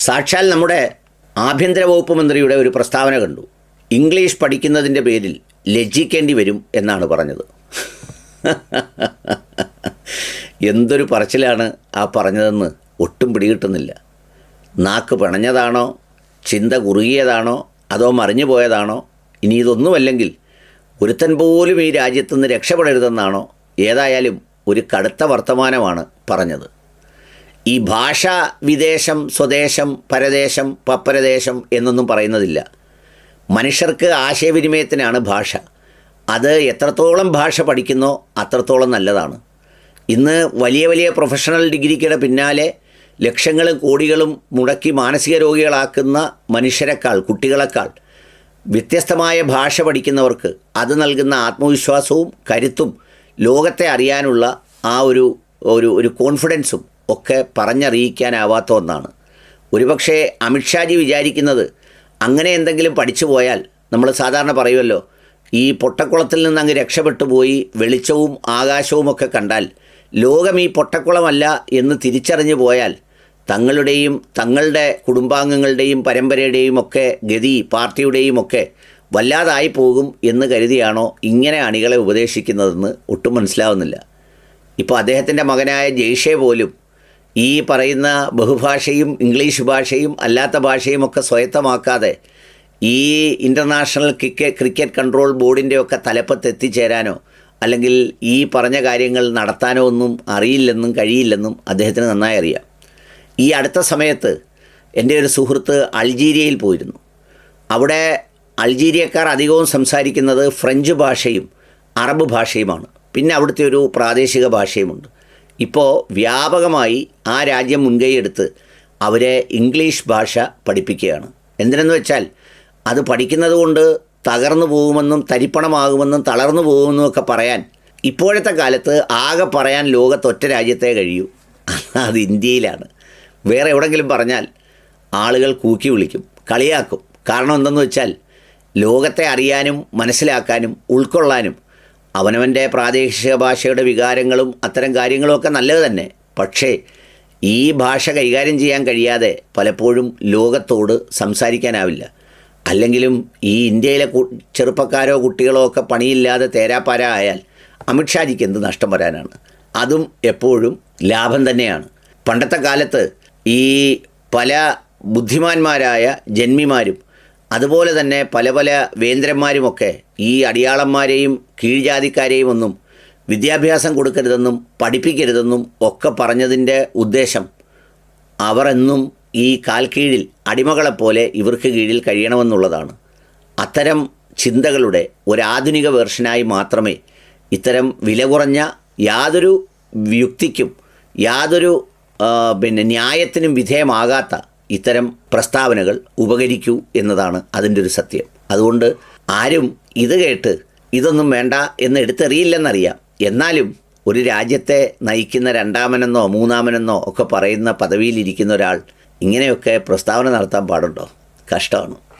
സാക്ഷാൽ നമ്മുടെ ആഭ്യന്തര വകുപ്പ് മന്ത്രിയുടെ ഒരു പ്രസ്താവന കണ്ടു. ഇംഗ്ലീഷ് പഠിക്കുന്നതിന്റെ പേരിൽ ലജ്ജിക്കേണ്ടി വരും എന്നാണ് പറഞ്ഞത്. എന്തൊരു പറച്ചിലാണ് ആ പറഞ്ഞതെന്ന് ഒട്ടും പിടികിട്ടുന്നില്ല. നാക്ക് പിണഞ്ഞതാണോ? ചിന്ത കുറുകിയതാണോ? അതോ മറിഞ്ഞു പോയതാണോ? ഇനി ഇതൊന്നുമല്ലെങ്കിൽ ഒരുത്തൻ പോലും ഈ രാജ്യത്തുനിന്ന് രക്ഷപ്പെടരുതെന്നാണോ? ഏതായാലും ഒരു കടുത്ത വർത്തമാനമാണ് പറഞ്ഞത്. ഈ ഭാഷ വിദേശം സ്വദേശം പരദേശം പപ്പരദേശം എന്നൊന്നും പറയുന്നതില്ല. മനുഷ്യർക്ക് ആശയവിനിമയത്തിനാണ് ഭാഷ. അത് എത്രത്തോളം ഭാഷ പഠിക്കുന്നോ അത്രത്തോളം നല്ലതാണ്. ഇന്ന് വലിയ വലിയ പ്രൊഫഷണൽ ഡിഗ്രിക്കുടെ പിന്നാലെ ലക്ഷങ്ങളും കോടികളും മുടക്കി മാനസിക രോഗികളാക്കുന്ന മനുഷ്യരെക്കാൾ കുട്ടികളെക്കാൾ വ്യത്യസ്തമായ ഭാഷ പഠിക്കുന്നവർക്ക് അത് നൽകുന്ന ആത്മവിശ്വാസവും കരുത്തും ലോകത്തെ അറിയാനുള്ള ആ ഒരു ഒരു ഒരു കോൺഫിഡൻസും ഒക്കെ പറഞ്ഞറിയിക്കാനാവാത്ത ഒന്നാണ്. ഒരുപക്ഷെ അമിത്ഷാജി വിചാരിക്കുന്നത് അങ്ങനെ എന്തെങ്കിലും പഠിച്ചു പോയാൽ നമ്മൾ സാധാരണ പറയുമല്ലോ ഈ പൊട്ടക്കുളത്തിൽ നിന്ന് അങ്ങ് രക്ഷപ്പെട്ടു പോയി വെളിച്ചവും ആകാശവും ഒക്കെ കണ്ടാൽ ലോകം ഈ പൊട്ടക്കുളമല്ല എന്ന് തിരിച്ചറിഞ്ഞു പോയാൽ തങ്ങളുടെയും തങ്ങളുടെ കുടുംബാംഗങ്ങളുടെയും പരമ്പരയുടെയും ഒക്കെ ഗതി പാർട്ടിയുടെയും ഒക്കെ വല്ലാതായി പോകും എന്ന് കരുതിയാണോ ഇങ്ങനെ അണികളെ ഉപദേശിക്കുന്നതെന്ന് ഒട്ടും മനസ്സിലാവുന്നില്ല. ഇപ്പോൾ അദ്ദേഹത്തിന്റെ മകനായ ജയ്ഷെ പോലും ഈ പറയുന്ന ബഹുഭാഷയും ഇംഗ്ലീഷ് ഭാഷയും അല്ലാത്ത ഭാഷയും ഒക്കെ സ്വായത്തമാക്കാതെ ഈ ഇന്റർനാഷണൽ ക്രിക്കറ്റ് ക്രിക്കറ്റ് കൺട്രോൾ ബോർഡിന്റെ ഒക്കെ തലപ്പത്ത് എത്തിച്ചേരാനോ അല്ലെങ്കിൽ ഈ പറഞ്ഞ കാര്യങ്ങൾ നടത്താനോ ഒന്നും അറിയില്ലെന്നും കഴിയില്ലെന്നും അദ്ദേഹത്തിന് നന്നായി അറിയാം. ഈ അടുത്ത സമയത്ത് എന്റെ ഒരു സുഹൃത്ത് അൾജീരിയയിൽ പോയിരുന്നു. അവിടെ അൾജീരിയക്കാർ അധികവും സംസാരിക്കുന്നത് ഫ്രഞ്ച് ഭാഷയും അറബ് ഭാഷയുമാണ്. പിന്നെ അവിടുത്തെ ഒരു പ്രാദേശിക ഭാഷയുമുണ്ട്. ഇപ്പോൾ വ്യാപകമായി ആ രാജ്യം മുൻകൈയെടുത്ത് അവരെ ഇംഗ്ലീഷ് ഭാഷ പഠിപ്പിക്കുകയാണ്. എന്തിനെന്ന് വെച്ചാൽ അത് പഠിക്കുന്നത് കൊണ്ട് തകർന്നു പോകുമെന്നും തരിപ്പണമാകുമെന്നും തളർന്നു പോകുമെന്നും ഒക്കെ പറയാൻ ഇപ്പോഴത്തെ കാലത്ത് ആകെ പറയാൻ ലോകത്ത് ഒറ്റ രാജ്യത്തെ കഴിയൂ. അത് ഇന്ത്യയിലാണ്. വേറെ എവിടെങ്കിലും പറഞ്ഞാൽ ആളുകൾ കൂക്കി വിളിക്കും കളിയാക്കും. കാരണം എന്തെന്ന് വെച്ചാൽ ലോകത്തെ അറിയാനും മനസ്സിലാക്കാനും ഉൾക്കൊള്ളാനും അവനവന്റെ പ്രാദേശിക ഭാഷയുടെ വികാരങ്ങളും അത്തരം കാര്യങ്ങളുമൊക്കെ നല്ലത് തന്നെ. പക്ഷേ ഈ ഭാഷ കൈകാര്യം ചെയ്യാൻ കഴിയാതെ പലപ്പോഴും ലോകത്തോട് സംസാരിക്കാനാവില്ല. അല്ലെങ്കിലും ഈ ഇന്ത്യയിലെ ചെറുപ്പക്കാരോ കുട്ടികളോ ഒക്കെ പണിയില്ലാതെ തേരാപ്പാര ആയാൽ അമിത്ഷാജിക്ക് എന്ത് നഷ്ടം വരാനാണ്? അതും എപ്പോഴും ലാഭം തന്നെയാണ്. പണ്ടത്തെ കാലത്ത് ഈ പല ബുദ്ധിമാന്മാരായ ജന്മിമാരും അതുപോലെ തന്നെ പല പല വേന്ദ്രന്മാരുമൊക്കെ ഈ അടിയാളന്മാരെയും കീഴ്ജാതിക്കാരെയും ഒന്നും വിദ്യാഭ്യാസം കൊടുക്കരുതെന്നും പഠിപ്പിക്കരുതെന്നും ഒക്കെ പറഞ്ഞതിന്റെ ഉദ്ദേശം അവർ എന്നും ഈ കാൽ കീഴിൽ അടിമകളെപ്പോലെ ഇവർക്ക് കീഴിൽ കഴിയണമെന്നുള്ളതാണ്. അത്തരം ചിന്തകളുടെ ഒരാധുനിക വേർഷനായി മാത്രമേ ഇത്തരം വില കുറഞ്ഞ യാതൊരു യുക്തിക്കും യാതൊരു പിന്നെ ന്യായത്തിനും വിധേയമാകാത്ത ഇത്തരം പ്രസ്താവനകൾ ഉപകരിക്കൂ എന്നതാണ് അതിന്റെ ഒരു സത്യം. അതുകൊണ്ട് ആരും ഇത് കേട്ട് ഇതൊന്നും വേണ്ട എന്ന് എടുത്തെറിയില്ലെന്നറിയാം. എന്നാലും ഒരു രാജ്യത്തെ നയിക്കുന്ന രണ്ടാമനെന്നോ മൂന്നാമനെന്നോ ഒക്കെ പറയുന്ന പദവിയിലിരിക്കുന്ന ഒരാൾ ഇങ്ങനെയൊക്കെ പ്രസ്താവന നടത്താൻ പാടുണ്ടോ? കഷ്ടമാണ്.